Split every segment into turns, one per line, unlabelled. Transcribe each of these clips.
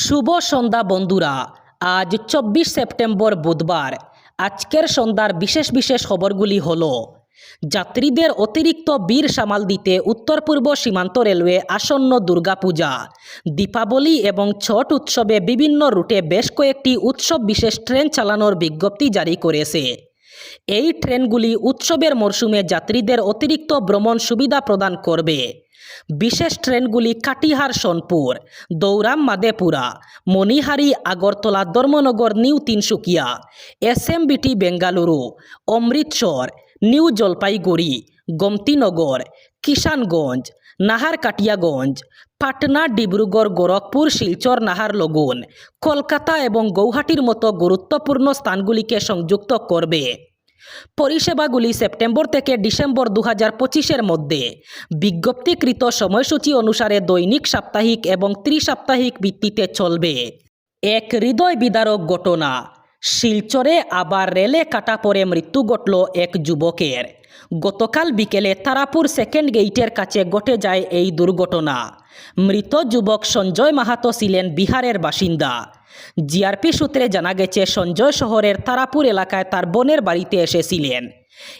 শুভ সন্ধ্যা বন্ধুরা। আজ চব্বিশ সেপ্টেম্বর বুধবার। আজকের সন্ধ্যার বিশেষ বিশেষ খবরগুলি হল, যাত্রীদের অতিরিক্ত বীর সামাল দিতে উত্তর পূর্ব সীমান্ত রেলওয়ে আসন্ন দুর্গাপূজা, দীপাবলি এবং ছট উৎসবে বিভিন্ন রুটে বেশ কয়েকটি উৎসব বিশেষ ট্রেন চালানোর বিজ্ঞপ্তি জারি করেছে। এই ট্রেনগুলি উৎসবের মরশুমে যাত্রীদের অতিরিক্ত ভ্রমণ সুবিধা প্রদান করবে। বিশেষ ট্রেনগুলি Katihar, Sonpur, Dauram, Madhepura, Manihari, Agartala, Dharmanagar, new Tinsukia, SMVT, Bengaluru, Amritsar, new Jalpaiguri, Gomtinagar, Kishanganj Narkatiaganj Patna, Dibrugarh, Gorakhpur, Silchar Naharlagun Kolkata এবং গৌহাটির মতো গুরুত্বপূর্ণ স্থানগুলিকে সংযুক্ত করবে। পরিষেবাগুলি সেপ্টেম্বর থেকে ডিসেম্বর দু হাজার পঁচিশের মধ্যে। বিজ্ঞপ্তিকৃত সময়সূচি অনুসারে দৈনিক, সাপ্তাহিক এবং ত্রিসাপ্তাহিক ভিত্তিতে চলবে। এক হৃদয় বিদারক ঘটনা। শিলচরে আবার রেলে কাটা পরে মৃত্যু ঘটল এক যুবকের। গতকাল বিকেলে তারাপুর সেকেন্ড গেইটের কাছে ঘটে যায় এই দুর্ঘটনা। মৃত যুবক সঞ্জয় মাহাতো ছিলেন বিহারের বাসিন্দা। জিআরপি সূত্রে জানা গেছে, সঞ্জয় শহরের তারাপুর এলাকায় তার বোনের বাড়িতে এসেছিলেন।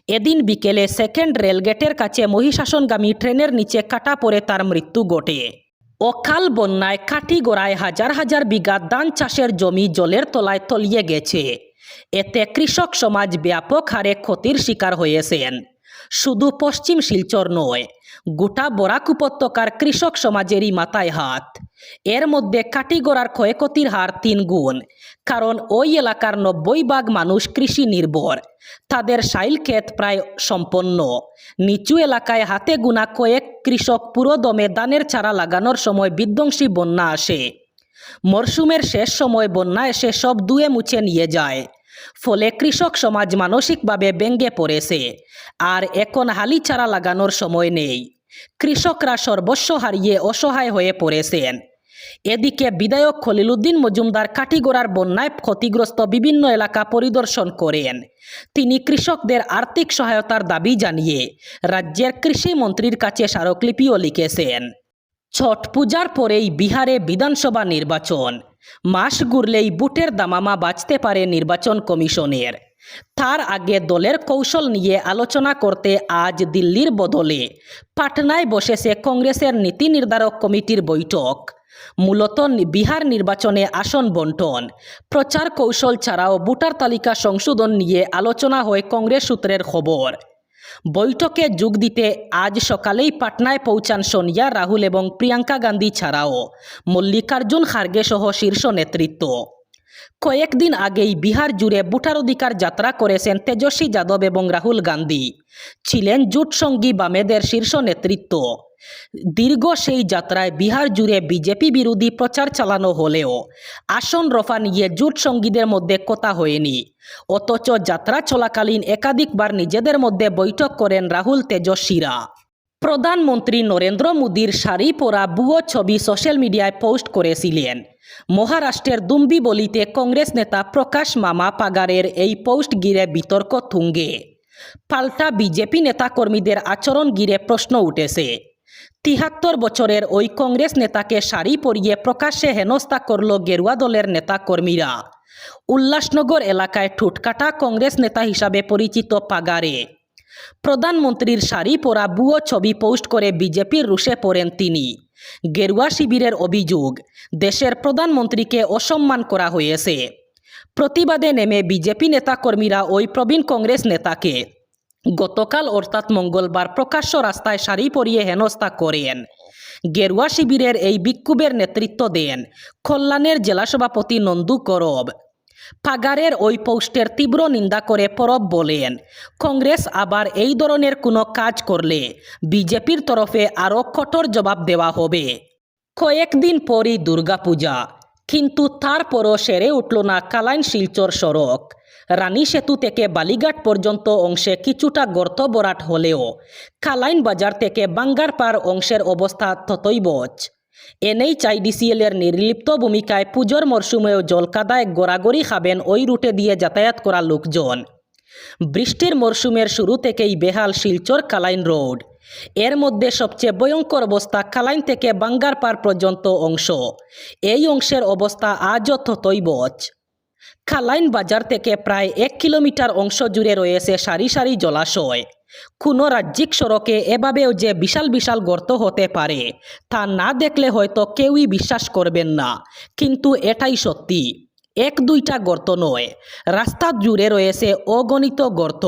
এদিন বিকেলে সেকেন্ড রেলগেটের কাছে মহিষাসনগামী ট্রেনের নিচে কাটা পড়ে তার মৃত্যু ঘটে। অকাল বন্যায় কাটিগড়ায় হাজার হাজার বিঘা ধান চাষের জমি জলের তলায় তলিয়ে গেছে। এতে কৃষক সমাজ ব্যাপক হারে ক্ষতির শিকার হয়েছেন। শুধু পশ্চিম শিলচর নয়, গোটা বরাক উপত্যকার কৃষক সমাজেরই মাথায় হাত। এর মধ্যে কাটিগড়ার ক্ষয়ক্ষতির হার তিন গুণ, কারণ ওই এলাকার নব্বই ভাগ মানুষ কৃষি নির্ভর। তাদের সাইল ক্ষেত প্রায় সম্পন্ন। নিচু এলাকায় হাতে গুনা কয়েক কৃষক পুরো দমে ধানের চারা লাগানোর সময় বিধ্বংসী বন্যা আসে। মরশুমের শেষ সময় বন্যা এসে সব দুয়ে মুছে নিয়ে যায়। ফলে কৃষক সমাজ মানসিকভাবে ব্যঙ্গে পড়েছে। আর এখন হালি চারা লাগানোর সময় নেই। কৃষকরা সর্বস্ব হারিয়ে অসহায় হয়ে পড়েছেন। এদিকে বিধায়ক খলিলুদ্দিন মজুমদার কাটিগড়ার বন্যায় ক্ষতিগ্রস্ত বিভিন্ন এলাকা পরিদর্শন করেন। তিনি কৃষকদের আর্থিক সহায়তার দাবি জানিয়ে রাজ্যের কৃষি মন্ত্রীর কাছে স্মারকলিপিও লিখেছেন। ছট পূজার পরেই বিহারে বিধানসভা নির্বাচন। মাস ঘুরলেই বুটের দামামা বাঁচতে পারে নির্বাচন কমিশনের। তার আগে দলের কৌশল নিয়ে আলোচনা করতে আজ দিল্লির বদলে পাটনায় বসেছে কংগ্রেসের নীতি নির্ধারক কমিটির বৈঠক। মূলত বিহার নির্বাচনে আসন বন্টন। প্রচার কৌশল ছাড়াও ভোটার তালিকা সংশোধন নিয়ে আলোচনা হয় কংগ্রেস সূত্রের খবর। বৈঠকে যোগ দিতে আজ সকালেই পাটনায় পৌঁছান সোনিয়া, রাহুল এবং প্রিয়াঙ্কা গান্ধী ছাড়াও। মল্লিকার্জুন খার্গে সহ শীর্ষ নেতৃত্ব। কয়েকদিন আগেই বিহার জুড়ে ভোটার অধিকার যাত্রা করেছেন তেজস্বী যাদব এবং রাহুল গান্ধী। ছিলেন জোট সঙ্গী বামেদের শীর্ষ নেতৃত্ব। দীর্ঘ সেই যাত্রায় বিহার জুড়ে বিজেপি বিরোধী প্রচার চালানো হলেও আসন রফা নিয়ে জোট সঙ্গীদের মধ্যে কথা হয়নি। অথচ যাত্রা চলাকালীন একাধিকবার নিজেদের মধ্যে বৈঠক করেন রাহুল তেজস্বীরা। প্রধানমন্ত্রী নরেন্দ্র মোদীর শাড়ি পরা বুয়ো ছবি সোশ্যাল মিডিয়ায় পোস্ট করেছিলেন। মহারাষ্ট্রের দুম্বিবলিতে কংগ্রেস নেতা প্রকাশ মামা পাগারের এই পোস্ট গিরে বিতর্ক তুঙ্গে। পাল্টা বিজেপি নেতাকর্মীদের আচরণ গিরে প্রশ্ন উঠেছে। তিহাত্তর বছরের ওই কংগ্রেস নেতাকে শাড়ি পরিয়ে প্রকাশ্যে হেনস্থা করল গেরুয়া দলের নেতাকর্মীরা। উল্লাসনগর এলাকায় ঠুটকাটা কংগ্রেস নেতা হিসাবে পরিচিত পাগারে। প্রধানমন্ত্রীর শাড়ি পরা বুয়ো ছবি পোস্ট করে বিজেপির রুশে পড়েন তিনি। গেরুয়া শিবিরের অভিযোগ, দেশের প্রধানমন্ত্রীকে অসম্মান করা হয়েছে। প্রতিবাদে নেমে বিজেপি নেতাকর্মীরা ওই প্রবীণ কংগ্রেস নেতাকে গতকাল অর্থাৎ মঙ্গলবার প্রকাশ্য রাস্তায় শাড়ি পরিয়ে হেনস্থা করেন। গেরুয়া শিবিরের এই বিক্ষোভের নেতৃত্ব দেন কল্যাণের জেলা সভাপতি নন্দু করব। পাগারের ওই পোস্টের তীব্র নিন্দা করে পরব বলেন, কংগ্রেস আবার এই ধরনের কোনো কাজ করলে বিজেপির তরফে আরও কঠোর জবাব দেওয়া হবে। কয়েকদিন পরই দুর্গাপূজা, কিন্তু তারপরও সেরে উঠল না কালাইন শিলচর সড়ক। রানী সেতু থেকে বালিঘাট পর্যন্ত অংশে কিছুটা গর্ত বরাট হলেও কালাইন বাজার থেকে বাঙ্গারপাড় অংশের অবস্থা ততৈবচ এনেই চাই ডিসিএলের নির্লিপ্ত ভূমিকায় পুজোর মরশুমেও জলকাদায় গড়াগড়ি খাবেন ওই রুটে দিয়ে যাতায়াত করা লোকজন। বৃষ্টির মরশুমের শুরু থেকেই বেহাল শিলচর কালাইন রোড। এর মধ্যে সবচেয়ে ভয়ঙ্কর অবস্থা কালাইন থেকে বাঙ্গারপাড় পর্যন্ত অংশ। এই অংশের অবস্থা আজও ততই বচ। খালাইন বাজার থেকে প্রায় এক কিলোমিটার অংশ জুড়ে রয়েছে সারি সারি জলাশয়। কোনো রাজ্যিক সড়কে এভাবেও যে বিশাল বিশাল গর্ত হতে পারে, তা না দেখলে হয়তো কেউই বিশ্বাস করবেন না। কিন্তু এটাই সত্যি, এক দুইটা গর্ত নয়, রাস্তা জুড়ে রয়েছে অগণিত গর্ত।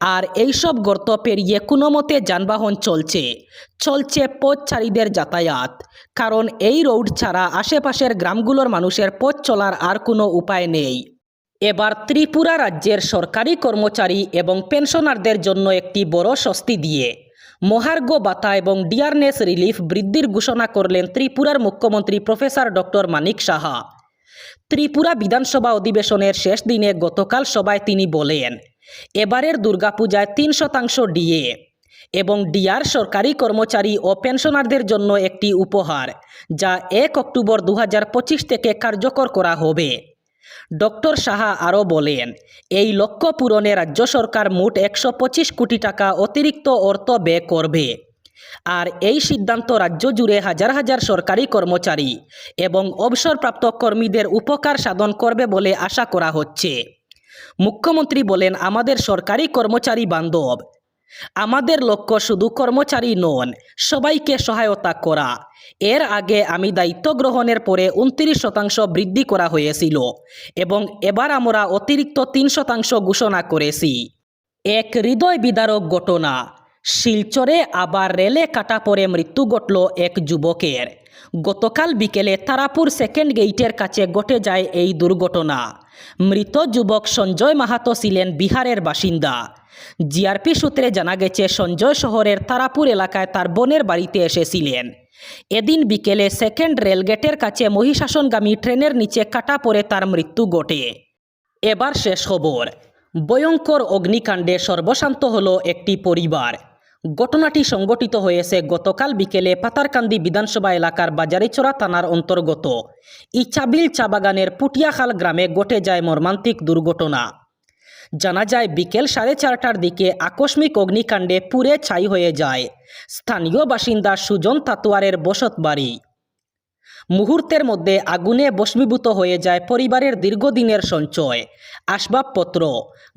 আর এইসব গর্ত পেরিয়ে কোনো মতে যানবাহন চলছে। চলছে পথচারীদের যাতায়াত। কারণ এই রোড ছাড়া আশেপাশের গ্রামগুলোর মানুষের পথ চলার আর কোনো উপায় নেই। এবার ত্রিপুরা রাজ্যের সরকারি কর্মচারী এবং পেনশনারদের জন্য একটি বড় স্বস্তি দিয়ে মহার্ঘ ভাতা এবং ডিয়ারনেস রিলিফ বৃদ্ধির ঘোষণা করলেন ত্রিপুরার মুখ্যমন্ত্রী প্রফেসর ডক্টর মানিক সাহা। ত্রিপুরা বিধানসভা অধিবেশনের শেষ দিনে গতকাল সভায় তিনি বলেন এবারের দুর্গাপূজায় তিন শতাংশ ডিএ এবং ডিআর সরকারি কর্মচারী ও পেনশনারদের জন্য একটি উপহার, যা এক অক্টোবর দু হাজার পঁচিশ থেকে কার্যকর করা হবে। ডক্টর সাহা আরও বলেন, এই লক্ষ্য পূরণে রাজ্য সরকার মোট একশো পঁচিশ কোটি টাকা অতিরিক্ত অর্থ ব্যয় করবে। আর এই সিদ্ধান্ত রাজ্য জুড়ে হাজার হাজার সরকারি কর্মচারী এবং অবসরপ্রাপ্ত কর্মীদের উপকার সাধন করবে বলে আশা করা হচ্ছে। মুখ্যমন্ত্রী বলেন, আমাদের সরকারি কর্মচারী বান্ধব। আমাদের লক্ষ্য শুধু কর্মচারী নন, সবাইকে সহায়তা করা। এর আগে আমি দায়িত্ব গ্রহণের পরে উনত্রিশ শতাংশ বৃদ্ধি করা হয়েছিল এবং এবার আমরা অতিরিক্ত তিন শতাংশ ঘোষণা করেছি। এক হৃদয় বিদারক ঘটনা। শিলচরে আবার রেলে কাটা পরে মৃত্যু ঘটল এক যুবকের। গতকাল বিকেলে তারাপুর সেকেন্ড গেইটের কাছে ঘটে যায় এই দুর্ঘটনা। মৃত যুবক সঞ্জয় মাহাতো ছিলেন বিহারের বাসিন্দা। জিআরপি সূত্রে জানা গেছে, সঞ্জয় শহরের তারাপুর এলাকায় তার বোনের বাড়িতে এসেছিলেন। এদিন বিকেলে সেকেন্ড রেলগেটের কাছে মহিষাসনগামী ট্রেনের নিচে কাটা পড়ে তার মৃত্যু ঘটে। এবার শেষ খবর। ভয়ঙ্কর অগ্নিকাণ্ডে সর্বশান্ত হলো একটি পরিবার। ঘটনাটি সংঘটিত হয়েছে গতকাল বিকেলে পাতারকান্দি বিধানসভা এলাকার বাজারিচড়া থানার অন্তর্গত। ইচাবিল চা বাগানের পুটিয়াখাল গ্রামে ঘটে যায় মর্মান্তিক দুর্ঘটনা। জানা যায়, বিকেল সাড়ে চারটার দিকে আকস্মিক অগ্নিকাণ্ডে পুড়ে ছাই হয়ে যায়। স্থানীয় বাসিন্দা সুজন তাতুয়ারের বসত বাড়ি। মুহূর্তের মধ্যে আগুনে বস্মীভূত হয়ে যায় পরিবারের দীর্ঘদিনের সঞ্চয়। আসবাবপত্র,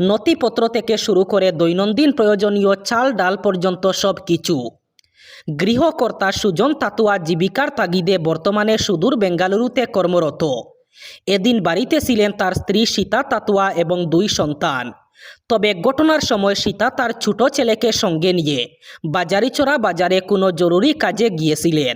নথিপত্র থেকে শুরু করে দৈনন্দিন প্রয়োজনীয় চাল ডাল পর্যন্ত সব কিছু গৃহকর্তা সুজন তাতুয়া জীবিকার তাগিদে বর্তমানে সুদূর বেঙ্গালুরুতে কর্মরত। এদিন বাড়িতে ছিলেন তার স্ত্রী সীতা তাতুয়া এবং দুই সন্তান। তবে ঘটনার সময় সীতা তার ছোট ছেলেকে সঙ্গে নিয়ে বাজারিচড়া বাজারে কোনো জরুরি কাজে গিয়েছিলেন।